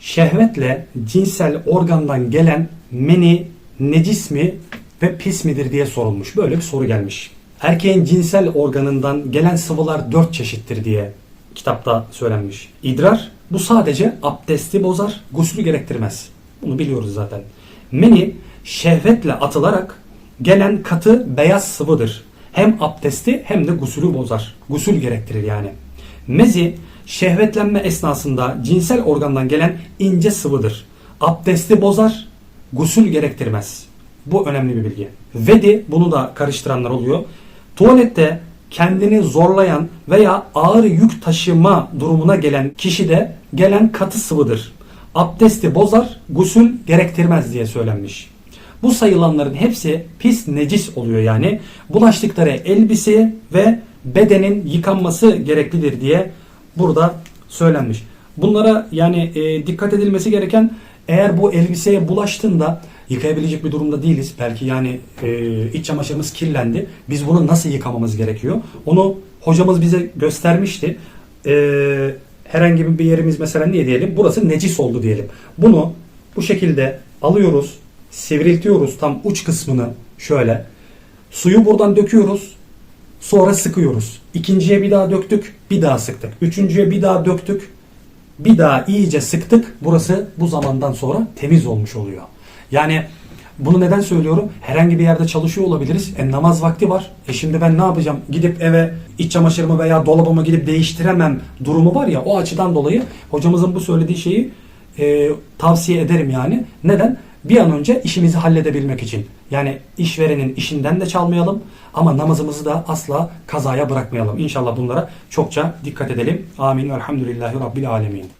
şehvetle cinsel organdan gelen meni necis mi ve pis midir diye sorulmuş. Böyle bir soru gelmiş. Erkeğin cinsel organından gelen sıvılar dört çeşittir diye kitapta söylenmiş. İdrar bu sadece abdesti bozar, guslü gerektirmez. Bunu biliyoruz zaten. Meni şehvetle atılarak gelen katı beyaz sıvıdır. Hem abdesti hem de gusülü bozar. Gusül gerektirir yani. Mezi şehvetlenme esnasında cinsel organdan gelen ince sıvıdır. Abdesti bozar, gusül gerektirmez. Bu önemli bir bilgi. Vedi bunu da karıştıranlar oluyor. Tuvalette kendini zorlayan veya ağır yük taşıma durumuna gelen kişide gelen katı sıvıdır. Abdesti bozar, gusül gerektirmez diye söylenmiş. Bu sayılanların hepsi pis necis oluyor yani. Bulaştıkları elbise ve bedenin yıkanması gereklidir diye burada söylenmiş. Bunlara yani e, dikkat edilmesi gereken eğer bu elbiseye bulaştığında yıkayabilecek bir durumda değiliz. Belki yani e, iç çamaşırımız kirlendi. Biz bunu nasıl yıkamamız gerekiyor? Onu hocamız bize göstermişti. E, herhangi bir yerimiz mesela ne diyelim? Burası necis oldu diyelim. Bunu bu şekilde alıyoruz, sivriltiyoruz tam uç kısmını şöyle. Suyu buradan döküyoruz. Sonra sıkıyoruz. İkinciye bir daha döktük, bir daha sıktık. Üçüncüye bir daha döktük, bir daha iyice sıktık. Burası bu zamandan sonra temiz olmuş oluyor. Yani bunu neden söylüyorum? Herhangi bir yerde çalışıyor olabiliriz. E, namaz vakti var. E şimdi ben ne yapacağım? Gidip eve iç çamaşırımı veya dolabımı gidip değiştiremem durumu var ya. O açıdan dolayı hocamızın bu söylediği şeyi e, tavsiye ederim yani. Neden? Bir an önce işimizi halledebilmek için. Yani işverenin işinden de çalmayalım ama namazımızı da asla kazaya bırakmayalım. İnşallah bunlara çokça dikkat edelim. Amin. Elhamdülillahi Rabbil Alemin.